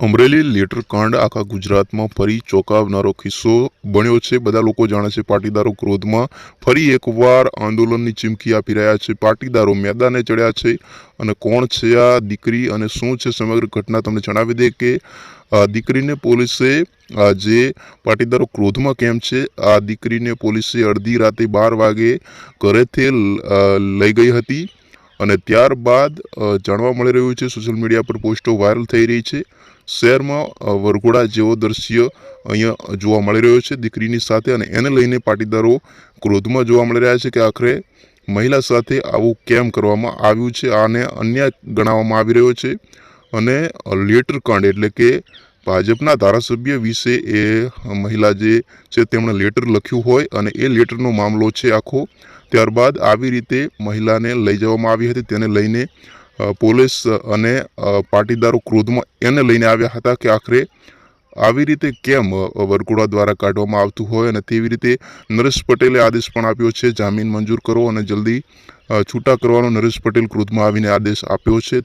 Amreli letter કાંડ આખા ગુજરાતમાં ફરી ચોંકાવનારો કિસ્સો બન્યો છે. બધા લોકો જાણે છે પાટીદારો ક્રોધમાં ફરી એકવાર આંદોલનની ચીમકી આપી રહ્યા છે. પાટીદારો મેદાને ચડ્યા છે અને કોણ છે આ દીકરી અને શું છે સમગ્ર ઘટના તમને જણાવી દે કે દીકરીને પોલીસે જે પાટીદારો ક્રોધમાં કેમ છે? આ દીકરીને પોલીસે અડધી રાતે બાર વાગે ઘરેથી લઈ ગઈ હતી. અને ત્યારબાદ જાણવા મળી રહ્યું છે, સોશિયલ મીડિયા પર પોસ્ટો વાયરલ થઈ રહી છે. શહેરમાં વરઘોડા જેવો દ્રશ્ય અહીંયા જોવા મળી રહ્યો છે. દીકરીની સાથે અને એને લઈને પાટીદારો ક્રોધમાં જોવા મળી રહ્યા છે કે આખરે મહિલા સાથે આવું કેમ કરવામાં આવ્યું છે? આને અન્ય ગણાવવામાં આવી રહ્યો છે. અને લેટર કંડ એટલે કે ભાજપના ધારાસભ્ય વિશે એ મહિલા જે છે તેમણે લેટર લખ્યું હોય અને એ લેટરનો મામલો છે આખો. ત્યારબાદ આવી રીતે મહિલાને લઈ જવામાં આવી હતી. તેને લઈને પોલીસ અને પાટીદારો ક્રોધમાં એને લઈને આવ્યા હતા કે આખરે આવી રીતે કેમ વરકુડા દ્વારા કાઢવામાં આવતું હોય અને તેવી રીતે નરેશ પટેલે આદેશ પણ આપ્યો છે, જામીન મંજૂર કરો અને જલ્દી છૂટા કરવાનો નરેશ પટેલ ક્રોધમાં આવીને આદેશ આપ્યો છે.